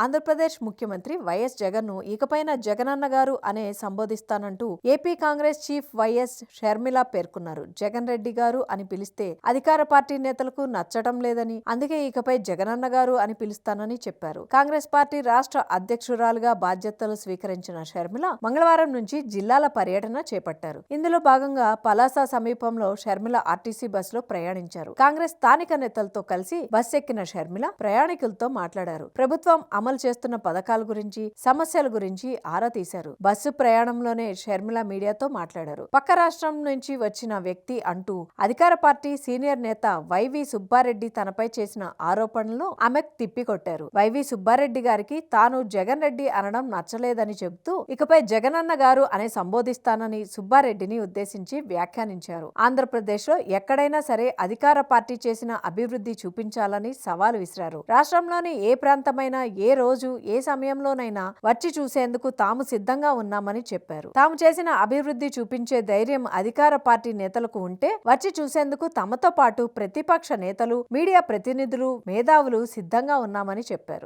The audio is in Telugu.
ఆంధ్రప్రదేశ్ ముఖ్యమంత్రి వైఎస్ జగన్ను ఇకపైన జగనన్న గారు అనే సంబోధిస్తానంటూ AP Congress chief YS Sharmila పేర్కొన్నారు. జగన్ రెడ్డి గారు అని పిలిస్తే అధికార పార్టీ నేతలకు నచ్చటం లేదని అందుకే ఇకపై జగనన్న గారు అని పిలుస్తానని చెప్పారు. కాంగ్రెస్ పార్టీ రాష్ట్ర అధ్యక్షురాలుగా బాధ్యతలు స్వీకరించిన షర్మిల మంగళవారం నుంచి జిల్లాల పర్యటన చేపట్టారు. ఇందులో భాగంగా పలాస సమీపంలో షర్మిల ఆర్టీసీ బస్సులో ప్రయాణించారు. కాంగ్రెస్ స్థానిక నేతలతో కలిసి బస్ ఎక్కిన షర్మిల ప్రయాణికులతో మాట్లాడారు. ప్రభుత్వం అమలు చేస్తున్న పథకాల గురించి సమస్యల గురించి ఆరా తీశారు. బస్సు ప్రయాణంలోనే షర్మిల మీడియాతో మాట్లాడారు. పక్క రాష్ట్రం నుంచి వచ్చిన వ్యక్తి అంటూ అధికార పార్టీ సీనియర్ నేత వైవి సుబ్బారెడ్డి తనపై చేసిన ఆరోపణలను ఆమె తిప్పికొట్టారు. వైవి సుబ్బారెడ్డి గారికి తాను జగన్ రెడ్డి అనడం నచ్చలేదని చెబుతూ ఇకపై జగనన్న గారు అనే సంబోధిస్తానని సుబ్బారెడ్డిని ఉద్దేశించి వ్యాఖ్యానించారు. ఆంధ్రప్రదేశ్లో ఎక్కడైనా సరే అధికార పార్టీ చేసిన అభివృద్ధి చూపించాలని సవాల్ విసిరారు. రాష్ట్రంలోని ఏ ప్రాంతమైనా ఏ రోజు ఏ సమయంలోనైనా వచ్చి చూసేందుకు తాము సిద్ధంగా ఉన్నామని చెప్పారు. తాము చేసిన అభివృద్ధి చూపించే ధైర్యం అధికార పార్టీ నేతలకు ఉంటే వచ్చి చూసేందుకు తమతో పాటు ప్రతిపక్ష నేతలు మీడియా ప్రతినిధులు మేధావులు సిద్ధంగా ఉన్నామని చెప్పారు.